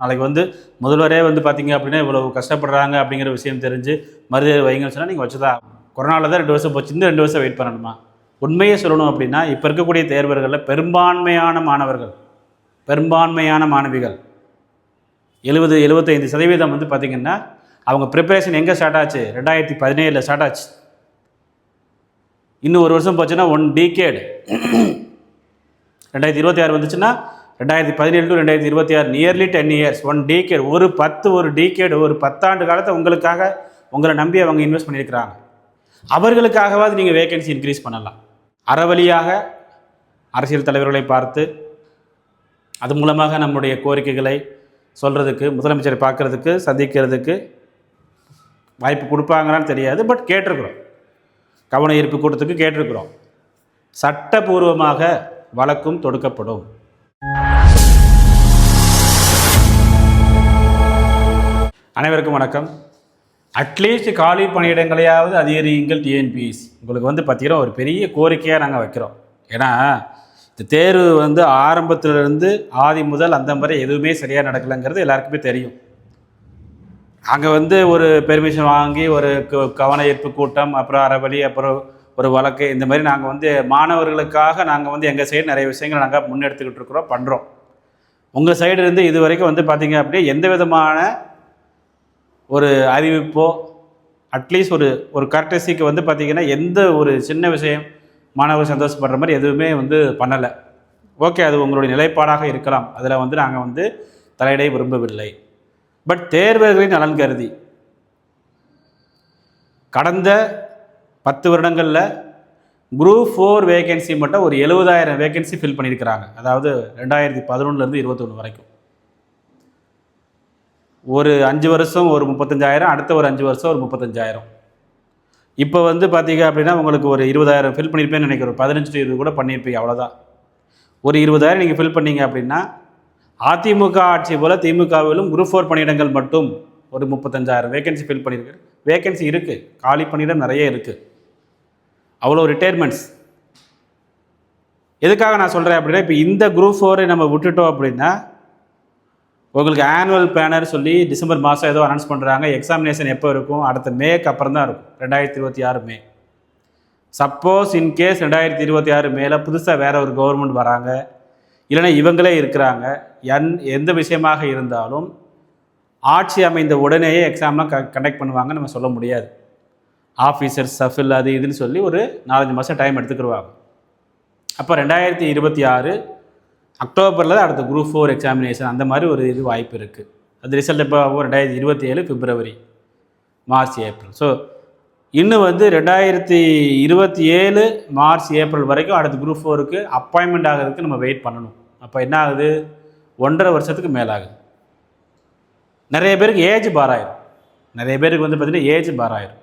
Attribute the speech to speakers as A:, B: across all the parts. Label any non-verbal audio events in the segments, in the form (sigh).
A: நாளைக்கு வந்து முதல்வரே வந்து பார்த்தீங்க அப்படின்னா இவ்வளோ கஷ்டப்படுறாங்க அப்படிங்கிற விஷயம் தெரிஞ்சு மறுதேர்வு வைங்கன்னு சொன்னால் நீங்கள் வச்சுதான் கொரோனாவில் தான் ரெண்டு வருஷம் போச்சு. இந்த ரெண்டு வருஷம் வெயிட் பண்ணணுமா? உண்மையை சொல்லணும் அப்படின்னா இப்போ இருக்கக்கூடிய தேர்வர்களில் பெரும்பான்மையான மாணவர்கள் பெரும்பான்மையான மாணவிகள். எழுபது எழுபத்தைந்து சதவீதம் வந்து பார்த்திங்கன்னா அவங்க ப்ரிப்பரேஷன் எங்கே ஸ்டார்ட் ஆச்சு? ரெண்டாயிரத்தி பதினேழில் ஸ்டார்ட் ஆச்சு. இன்னும் ஒரு வருஷம் போச்சுன்னா ஒன் டீகேடு ரெண்டாயிரத்தி இருபத்தி ஆறு வந்துச்சுன்னா ரெண்டாயிரத்தி பதினேழு டு ரெண்டாயிரத்தி இருபத்தி ஆறு nearly ten years one decade ஒரு பத்து ஒரு டீகேடு ஒரு பத்தாண்டு காலத்தை உங்களுக்காக உங்களை நம்பி அவங்க இன்வெஸ்ட் பண்ணியிருக்கிறாங்க. அவர்களுக்காகவாது நீங்கள் வேகன்சி இன்க்ரீஸ் பண்ணலாம். அறவழியாக அரசியல் தலைவர்களை பார்த்து அது மூலமாக நம்முடைய கோரிக்கைகளை சொல்கிறதுக்கு முதலமைச்சரை பார்க்குறதுக்கு சந்திக்கிறதுக்கு வாய்ப்பு கொடுப்பாங்களான்னு தெரியாது பட் கேட்டிருக்கிறோம். கவன ஈர்ப்பு கூட்டத்துக்கு கேட்டிருக்கிறோம். சட்டபூர்வமாக வழக்கும் தொடுக்கப்படும். அனைவருக்கும் வணக்கம். அட்லீஸ்ட் காலி பணியிடங்களையாவது அதிகரியுங்கள் டிஎன்பிஎஸ் உங்களுக்கு வந்து பார்த்தீங்கன்னா ஒரு பெரிய கோரிக்கையாக நாங்கள் வைக்கிறோம். ஏன்னா இந்த தேர்வு வந்து ஆரம்பத்திலிருந்து ஆதி முதல் அந்த மாதிரி எதுவுமே சரியாக நடக்கலைங்கிறது எல்லாருக்குமே தெரியும். அங்கே வந்து ஒரு பெர்மிஷன் வாங்கி ஒரு கவன ஈர்ப்பு கூட்டம் அப்புறம் அறவழி அப்புறம் ஒரு வழக்கு இந்த மாதிரி நாங்கள் வந்து மாணவர்களுக்காக நாங்கள் வந்து எங்கள் சைடு நிறைய விஷயங்களை நாங்கள் முன்னெடுத்துக்கிட்டு இருக்கிறோம் பண்ணுறோம் உங்கள் சைடு இருந்து இது வரைக்கும் வந்து பார்த்தீங்க அப்படியே எந்த விதமான ஒரு அறிவிப்போ அட்லீஸ்ட் ஒரு ஒரு கர்டசிக்கு வந்து பார்த்தீங்கன்னா எந்த ஒரு சின்ன விஷயம் மாணவர் சந்தோஷப்படுற மாதிரி எதுவுமே வந்து பண்ணலை. ஓகே அது உங்களுடைய நிலைப்பாடாக இருக்கலாம். அதில் வந்து நாங்கள் வந்து தலையிட விரும்பவில்லை. பட் தேர்வர்களின் நலன் கருதி கடந்த பத்து வருடங்களில் குரூப் ஃபோர் வேகன்சி மட்டும் ஒரு எழுபதாயிரம் வேகன்சி ஃபில் பண்ணியிருக்கிறாங்க. அதாவது ரெண்டாயிரத்தி பதினொன்றுலேருந்து இருபத்தொன்று வரைக்கும். ஒரு அஞ்சு வருஷம் ஒரு முப்பத்தஞ்சாயிரம் அடுத்த ஒரு அஞ்சு வருஷம் ஒரு முப்பத்தஞ்சாயிரம். இப்போ வந்து பார்த்தீங்க அப்படின்னா உங்களுக்கு ஒரு இருபதாயிரம் ஃபில் பண்ணியிருப்பேன்னு நினைக்கிறோம் பதினஞ்சு இருபது கூட பண்ணியிருப்பீங்க அவ்வளோதான் ஒரு இருபதாயிரம் நீங்கள் ஃபில் பண்ணீங்க அப்படின்னா அதிமுக ஆட்சி போல் திமுகவிலும் குரூப் ஃபோர் பணியிடங்கள் மட்டும் ஒரு முப்பத்தஞ்சாயிரம் வேகன்சி ஃபில் பண்ணியிருக்கு வேகன்சி இருக்குது காலி பணியிடம் நிறைய இருக்குது அவ்வளோ ரிட்டையர்மெண்ட்ஸ் எதுக்காக நான் சொல்கிறேன் அப்படின்னா இப்போ இந்த குரூப் ஃபோரை நம்ம விட்டுட்டோம் அப்படின்னா உங்களுக்கு ஆனுவல் பேனர் சொல்லி டிசம்பர் மாதம் ஏதோ அனௌன்ஸ் பண்ணுறாங்க எக்ஸாமினேஷன் எப்போ இருக்கும்? அடுத்த மேக்கு அப்புறம் தான் இருக்கும். ரெண்டாயிரத்தி இருபத்தி ஆறு மே. சப்போஸ் இன்கேஸ் ரெண்டாயிரத்தி இருபத்தி ஆறு மேலே புதுசாக வேற ஒரு கவர்மெண்ட் வராங்க. இல்லைன்னா இவங்களே இருக்கிறாங்க. என் எந்த விஷயமாக இருந்தாலும் ஆட்சி அமைந்த உடனேயே எக்ஸாம்லாம் க கண்டக்ட் பண்ணுவாங்க நம்ம சொல்ல முடியாது. ஆஃபீஸர் சஃபில் அது இதுன்னு சொல்லி ஒரு நாலஞ்சு மாதம் டைம் எடுத்துக்கிடுவாங்க அப்போ ரெண்டாயிரத்தி இருபத்தி ஆறு அக்டோபரில் தான் அடுத்த குரூப் ஃபோர் எக்ஸாமினேஷன் அந்த மாதிரி ஒரு இது வாய்ப்பு இருக்குது அது ரிசல்ட் இப்போ ரெண்டாயிரத்தி இருபத்தி ஏழு பிப்ரவரி மார்ச் ஏப்ரல் ஸோ இன்னும் வந்து ரெண்டாயிரத்தி இருபத்தி ஏழு மார்ச் ஏப்ரல் வரைக்கும் அடுத்த குரூப் ஃபோருக்கு அப்பாயின்மெண்ட் ஆகிறதுக்கு நம்ம வெயிட் பண்ணணும். அப்போ என்ன ஆகுது? ஒன்றரை வருஷத்துக்கு மேலாகுது நிறைய பேருக்கு ஏஜ் பாராயிரும் நிறைய பேருக்கு வந்து பார்த்திங்கன்னா ஏஜ் பாராயிரும்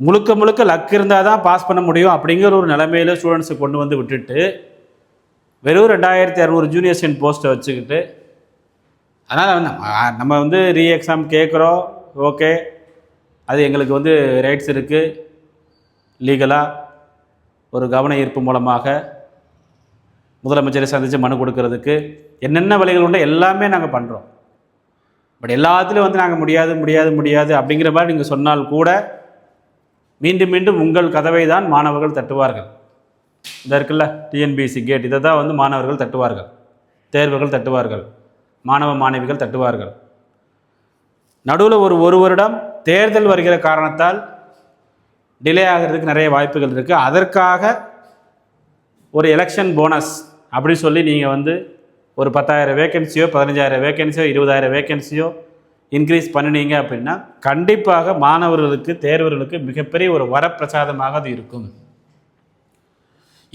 A: முழுக்க முழுக்க லக் இருந்தால் தான் பாஸ் பண்ண முடியும் அப்படிங்கிற ஒரு நிலமையில ஸ்டூடெண்ட்ஸை கொண்டு வந்து விட்டுட்டு வெறும் ரெண்டாயிரத்தி இரநூறு ஜூனியர் சென்ட் போஸ்ட்டை வச்சுக்கிட்டு அதனால் நம்ம நம்ம வந்து ரீ எக்ஸாம் கேட்குறோம் ஓகே அது எங்களுக்கு வந்து ரைட்ஸ் இருக்குது லீகலாக ஒரு கவன ஈர்ப்பு மூலமாக முதலமைச்சரை சந்தித்து மனு கொடுக்கறதுக்கு என்னென்ன வழிகள் உண்டோ எல்லாமே நாங்கள் பண்ணுறோம் பட் எல்லாத்துலேயும் வந்து நாங்கள் முடியாது முடியாது முடியாது அப்படிங்கிற மாதிரி நீங்கள் சொன்னால் கூட மீண்டும் மீண்டும் உங்கள் கதவை தான் மாணவர்கள் தட்டுவார்கள். இந்த இருக்குல்ல? டிஎன்பிஎஸ்சி கேட் இதை தான் வந்து மாணவர்கள் தட்டுவார்கள். தேர்வுகள் தட்டுவார்கள். மாணவ மாணவிகள் தட்டுவார்கள். நடுவில் ஒரு ஒரு வருடம் தேர்தல் வருகிற காரணத்தால் டிலே ஆகிறதுக்கு நிறைய வாய்ப்புகள் இருக்குது அதற்காக ஒரு எலெக்ஷன் போனஸ் அப்படின்னு சொல்லி நீங்கள் வந்து ஒரு பத்தாயிரம் வேகன்சியோ பதினஞ்சாயிரம் வேகன்சியோ இருபதாயிரம் வேகன்சியோ இன்க்ரீஸ் பண்ணினீங்க அப்படின்னா கண்டிப்பாக மாணவர்களுக்கு தேர்வர்களுக்கு மிகப்பெரிய ஒரு வரப்பிரசாதமாக அது இருக்கும்.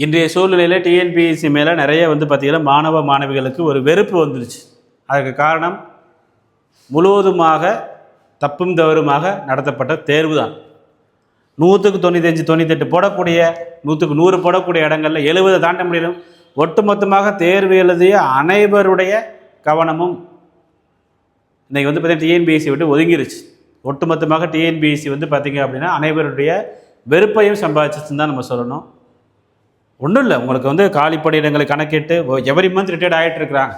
A: இன்றைய சூழ்நிலையில் டிஎன்பிஎஸ்சி மேலே நிறைய வந்து பார்த்திங்கன்னா மாணவ மாணவிகளுக்கு ஒரு வெறுப்பு வந்துருச்சு. அதுக்கு காரணம் முழுவதுமாக தப்பும் தவறுமாக நடத்தப்பட்ட தேர்வு தான் நூற்றுக்கு தொண்ணூத்தஞ்சு தொண்ணூத்தெட்டு போடக்கூடிய நூற்றுக்கு நூறு போடக்கூடிய இடங்களில் எழுபதை தாண்ட முடியலும். ஒட்டுமொத்தமாக தேர்வு எழுதிய அனைவருடைய கவனமும் இன்றைக்கி வந்து பார்த்திங்கன்னா டிஎன்பிஎஸ்சி விட்டு ஒதுங்கிருச்சு. ஒட்டுமொத்தமாக டிஎன்பிஎஸ்சி வந்து பார்த்திங்க அப்படின்னா அனைவருடைய வெறுப்பையும் சம்பாதிச்சிச்சுன்னு தான் நம்ம சொல்லணும். ஒன்றும் இல்லை உங்களுக்கு வந்து காலி பணியிடங்களை கணக்கிட்டு எவரி மந்த் ரிட்டையர்ட் ஆகிட்டு இருக்கிறாங்க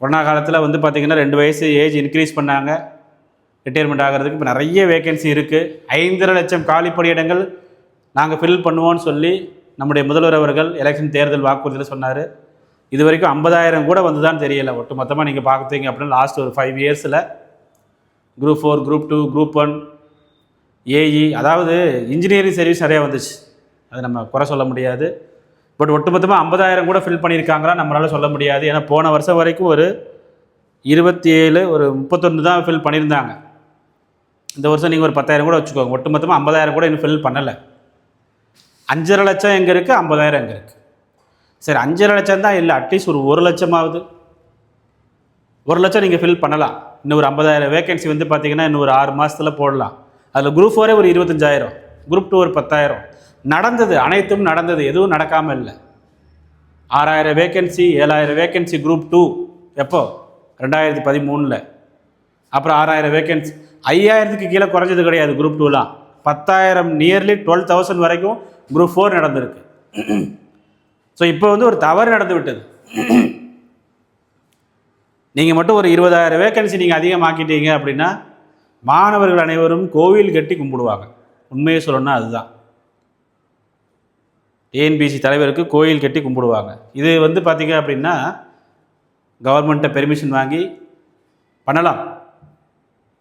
A: கொரோனா காலத்தில் வந்து பார்த்திங்கன்னா ரெண்டு வயசு ஏஜ் இன்க்ரீஸ் பண்ணாங்க. ரிட்டையர்மெண்ட் ஆகிறதுக்கு இப்போ நிறைய வேகன்சி இருக்குது ஐந்தரை லட்சம் காலி பணியிடங்கள் நாங்கள் ஃபில் பண்ணுவோம்னு சொல்லி நம்முடைய முதல்வர் அவர்கள் எலெக்ஷன் தேர்தல் வாக்குறுதியில் சொன்னார். இது வரைக்கும் ஐம்பதாயிரம் கூட வந்துதான் தெரியலை. ஒட்டு மொத்தமாக நீங்கள் பார்த்தீங்க அப்படின்னா லாஸ்ட் ஒரு ஃபைவ் இயர்ஸில் group four group two group one AE அதாவது இன்ஜினியரிங் சர்வீஸ் நிறையா வந்துச்சு. அது நம்ம குறை சொல்ல முடியாது. பட் ஒட்டுமொத்தமாக ஐம்பதாயிரம் கூட ஃபில் பண்ணியிருக்காங்களா நம்மளால சொல்ல முடியாது. ஏன்னா போன வருஷம் வரைக்கும் ஒரு இருபத்தி ஏழு ஒரு முப்பத்தொன்று தான் ஃபில் பண்ணியிருந்தாங்க. இந்த வருஷம் நீங்கள் ஒரு பத்தாயிரம் கூட வச்சுக்கோங்க. ஒட்டுமொத்தமாக ஐம்பதாயிரம் கூட இன்னும் ஃபில் பண்ணலை. அஞ்சரை லட்சம் எங்கே இருக்குது ஐம்பதாயிரம் எங்கே இருக்குது சரி அஞ்சரை லட்சம் தான் இல்லை அட்லீஸ்ட் ஒரு ஒரு லட்சமாவது. ஒரு லட்சம் நீங்கள் ஃபில் பண்ணலாம். இன்னும் ஒரு ஐம்பதாயிரம் வேகன்சி வந்து பார்த்தீங்கன்னா இன்னும் ஒரு ஆறு மாதத்தில் போடலாம். அதில் குரூப் ஃபோரே ஒரு இருபத்தஞ்சாயிரம். குரூப் டூ ஒரு பத்தாயிரம். நடந்தது அனைத்தும் நடந்தது எதுவும் நடக்காமல் இல்லை. ஆறாயிரம் வேக்கன்சி ஏழாயிரம் வேக்கன்சி குரூப் டூ எப்போ? ரெண்டாயிரத்தி பதிமூணில். அப்புறம் ஆறாயிரம் வேகன்சி ஐயாயிரத்துக்கு கீழே குறைஞ்சது கிடையாது குரூப் டூலாம் பத்தாயிரம் நியர்லி டுவெல் தௌசண்ட் வரைக்கும் குரூப் ஃபோர் நடந்திருக்கு. ஸோ இப்போ வந்து ஒரு தவறு நடந்து விட்டது. நீங்கள் மட்டும் ஒரு இருபதாயிரம் வேக்கன்சி நீங்கள் அதிகமாக்கிட்டீங்க அப்படின்னா மாணவர்கள் அனைவரும் கோவில் கட்டி கும்பிடுவாங்க. உண்மையை சொல்லணும்னா அதுதான். டிஎன்பிசி தலைவருக்கு கோயில் கட்டி கும்பிடுவாங்க. இது வந்து பார்த்தீங்க அப்படின்னா கவர்மெண்ட்டை பெர்மிஷன் வாங்கி பண்ணலாம்.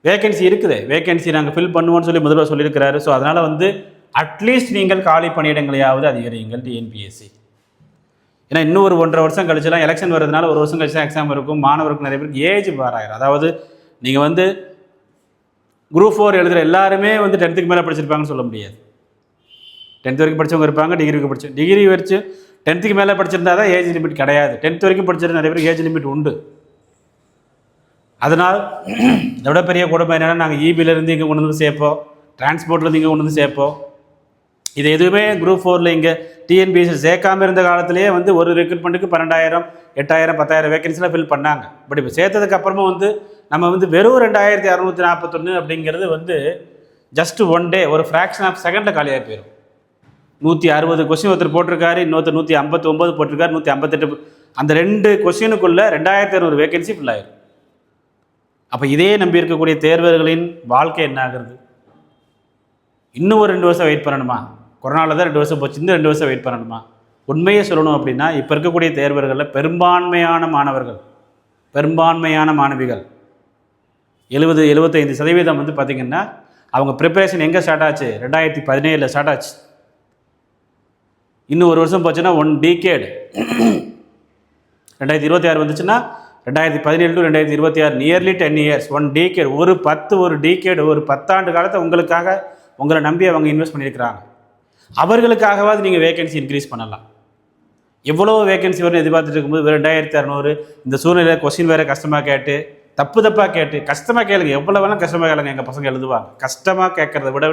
A: வேகன்சி இருக்குது. வேகன்சி நாங்கள் ஃபில் பண்ணுவோம்னு சொல்லி முதல்வர் சொல்லியிருக்கிறாரு. ஸோ அதனால் வந்து அட்லீஸ்ட் நீங்கள் காலி பணியிடங்களையாவது அதிகரிங்கள் டிஎன்பிஎஸ்சி ஏன்னா இன்னும் ஒரு ஒன்றரை வருஷம் கழிச்சுலாம் எலெக்ஷன் வரதுனால ஒரு வருஷம் கழிச்சு எக்ஸாம் இருக்கும். மாணவருக்கு நிறைய பேருக்கு ஏஜ் பாராயிரம் அதாவது நீங்கள் வந்து குரூப் ஃபோர் எழுதுகிற எல்லாருமே வந்து டென்த்துக்கு மேலே படிச்சிருப்பாங்கன்னு சொல்ல முடியாது. டென்த் வரைக்கும் படிச்சவங்க இருப்பாங்க டிகிரிக்கு படிச்சு டிகிரி வச்சு டென்த்துக்கு மேலே படிச்சிருந்தா தான் ஏஜ் லிமிட் கிடையாது. டென்த் வரைக்கும் படிச்சிருந்த நிறைய பேருக்கு ஏஜ் லிமிட் உண்டு. அதனால் (clears throat) இதை விட பெரிய கொடுமை என்னென்னா நாங்கள் இபிலேருந்து இங்கே கொண்டு வந்து சேர்ப்போம். டிரான்ஸ்போர்ட்லேருந்து இங்கே கொண்டு வந்து சேர்ப்போம். இது எதுவுமே குரூப் ஃபோரில் இங்கே டிஎன்பிஎஸ்சி சேர்க்காம இருந்த காலத்திலேயே வந்து ஒரு ரெக்ரூட்மெண்ட்டுக்கு பன்னெண்டாயிரம் எட்டாயிரம் பத்தாயிரம் வேகன்சிலாம் ஃபில் பண்ணாங்க. பட் இப்போ சேர்த்ததுக்கு அப்புறமா வந்து நம்ம வந்து வெறும் ரெண்டாயிரத்தி அறநூற்றி நாற்பத்தொன்று அப்படிங்கிறது வந்து ஜஸ்ட் ஒன் டே ஒரு ஃப்ராக்ஷன் ஆஃப் செகண்டில் காலியாக போயிடும் நூற்றி அறுபது கொஸ்டின் ஒருத்தர் போட்டிருக்காரு இன்னொருத்தர் நூற்றி ஐம்பத்தி ஒம்பது போட்டிருக்காரு நூற்றி ஐம்பத்தெட்டு அந்த ரெண்டு கொஸ்டினுக்குள்ளே ரெண்டாயிரத்தி அறுநூறு வேகன்சி ஃபில் ஆயிரும் அப்போ இதே நம்பி இருக்கக்கூடிய தேர்வர்களின் வாழ்க்கை என்ன ஆகுறது? இன்னும் ஒரு ரெண்டு வருஷம் வெயிட் பண்ணணுமா? கொரோனாவில் தான் ரெண்டு வருஷம் போச்சு இன்னும் ரெண்டு வருஷம் வெயிட் பண்ணணுமா? உண்மையை சொல்லணும் அப்படின்னா இப்போ இருக்கக்கூடிய தேர்வர்களில் பெரும்பான்மையான மாணவர்கள் பெரும்பான்மையான மாணவிகள் எழுபது எழுபத்தைந்து சதவீதம் வந்து பார்த்திங்கன்னா அவங்க ப்ரிப்பரேஷன் எங்கே ஸ்டார்ட் ஆச்சு? ரெண்டாயிரத்தி பதினேழில் ஸ்டார்ட் ஆச்சு. இன்னும் ஒரு வருஷம் போச்சுன்னா ஒன் டீகேடு ரெண்டாயிரத்தி இருபத்தி ஆறு வந்துச்சுன்னா ரெண்டாயிரத்தி பதினேழு டு ரெண்டாயிரத்தி இருபத்தி ஆறு nearly ten years one decade ஒரு பத்து ஒரு டீகேடு ஒரு பத்தாண்டு காலத்தை உங்களுக்காக உங்களை நம்பி அவங்க இன்வெஸ்ட் பண்ணியிருக்கிறாங்க. அவர்களுக்காகவாது நீங்கள் வேகன்சி இன்க்ரீஸ் பண்ணலாம். எவ்வளோ வேகன்சி வரும்னு எதிர்பார்த்துட்டு இருக்கும்போது ரெண்டாயிரத்தி அறநூறு இந்த சூழ்நிலையில் கொஸ்டின் வேறு கஷ்டமாக கேட்டு தப்பு தப்பாக கேட்டு கஷ்டமாக கேளுங்க. எவ்வளோ வேணாலும் கஷ்டமாக கேளுங்க. எங்கள் பசங்க எழுதுவாங்க. கஷ்டமாக கேட்குறத விட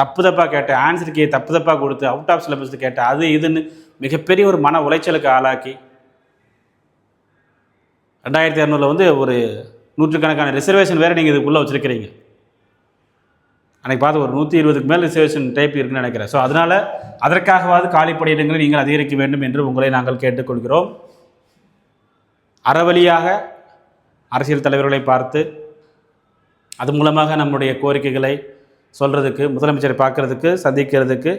A: தப்பு தப்பாக கேட்டேன். ஆன்சர் கே தப்பு தப்பாக கொடுத்து அவுட் ஆஃப் சிலபஸ் கேட்டு அது இதுன்னு மிகப்பெரிய ஒரு மன உளைச்சலுக்கு ஆளாக்கி ரெண்டாயிரத்தி இரநூறுல வந்து ஒரு நூற்றுக்கணக்கான ரிசர்வேஷன் வேறு நீங்கள் இதுக்குள்ளே வச்சுருக்கிறீங்க. அன்றைக்கி பார்த்து ஒரு நூற்றி இருபதுக்கு மேல் ரிசர்வேஷன் டைப் இருக்குன்னு நினைக்கிறேன். ஸோ அதனால் அதற்காகவாது காலிப்படையிடங்களை நீங்கள் அதிகரிக்க வேண்டும் என்று உங்களை நாங்கள் கேட்டுக்கொள்கிறோம். அறவழியாக அரசியல் தலைவர்களை பார்த்து அது மூலமாக நம்முடைய கோரிக்கைகளை சொல்கிறதுக்கு முதலமைச்சரை பார்க்குறதுக்கு சந்திக்கிறதுக்கு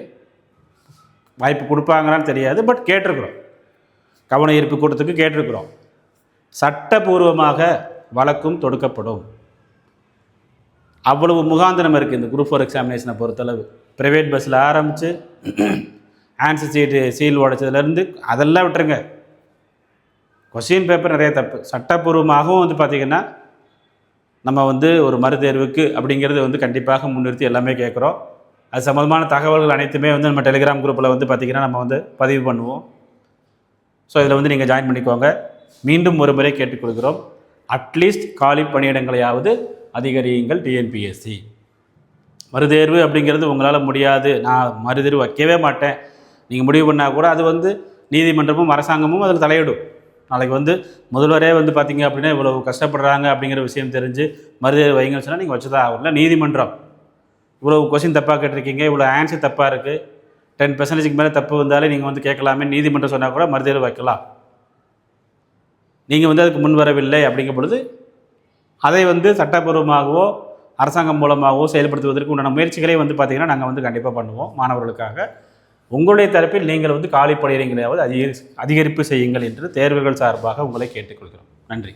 A: வாய்ப்பு கொடுப்பாங்களான்னு தெரியாது பட் கேட்டிருக்கிறோம். கவன ஈர்ப்பு கூட்டத்துக்கு கேட்டிருக்கிறோம். சட்டபூர்வமாக வழக்கும் தொடுக்கப்படும். அவ்வளவு முகாந்திரம் இருக்குது இந்த குரூப் ஃபோர் எக்ஸாமினேஷனை பொறுத்தளவு. ப்ரைவேட் பஸ்ஸில் ஆரம்பித்து ஆன்சர் சீட்டு சீல் உடைச்சதுலேருந்து அதெல்லாம் விட்டுருங்க. கொஸ்டின் பேப்பர் நிறைய தப்பு. சட்டப்பூர்வமாகவும் வந்து பார்த்திங்கன்னா நம்ம வந்து ஒரு மறுதேர்வுக்கு அப்படிங்கிறது வந்து கண்டிப்பாக முன்னிறுத்தி எல்லாமே கேட்குறோம். அது சம்மந்தமான தகவல்கள் அனைத்துமே வந்து நம்ம டெலிகிராம் குரூப்பில் வந்து பார்த்திங்கன்னா நம்ம வந்து பதிவு பண்ணுவோம். ஸோ இதில் வந்து நீங்கள் ஜாயின் பண்ணிக்கோங்க. மீண்டும் ஒரு முறை கேட்டுக்கொள்கிறோம். அட்லீஸ்ட் காலி பணியிடங்களையாவது அதிகரியுங்கள் டிஎன்பிஎஸ்சி மறுதேர்வு அப்படிங்கிறது உங்களால் முடியாது. நான் மறுதேர்வு வைக்கவே மாட்டேன். நீங்கள் முடிவு பண்ணால் கூட அது வந்து நீதிமன்றமும் அரசாங்கமும் அதில் தலையிடும். நாளைக்கு வந்து முதல்வரே வந்து பார்த்தீங்க அப்படின்னா இவ்வளோ கஷ்டப்படுறாங்க அப்படிங்கிற விஷயம் தெரிஞ்சு மறுதேர்வு வைங்கன்னு சொன்னால் நீங்கள் வச்சுதான் ஆகல நீதிமன்றம். இவ்வளோ கொஸ்டின் தப்பாக கேட்டிருக்கீங்க இவ்வளோ ஆன்சர் தப்பாக இருக்குது டென் பர்சன்டேஜ்க்கு மேலே தப்பு வந்தாலே நீங்கள் வந்து கேட்கலாமே. நீதிமன்றம் சொன்னால் கூட மறுதேர்வு வைக்கலாம். நீங்கள் வந்து அதுக்கு முன் வரவில்லை அப்படிங்கும் பொழுது அதை வந்து சட்டப்பூர்வமாகவோ அரசாங்கம் மூலமாகவோ செயல்படுத்துவதற்கு உண்டான முயற்சிகளே வந்து பார்த்திங்கன்னா நாங்கள் வந்து கண்டிப்பாக பண்ணுவோம் மாணவர்களுக்காக. உங்களுடைய தரப்பில் நீங்கள் வந்து காலி பணியிடங்களையாவது அதிகரி அதிகரிப்பு செய்யுங்கள் என்று தேர்வுகள் சார்பாக உங்களை கேட்டுக்கொள்கிறோம். நன்றி.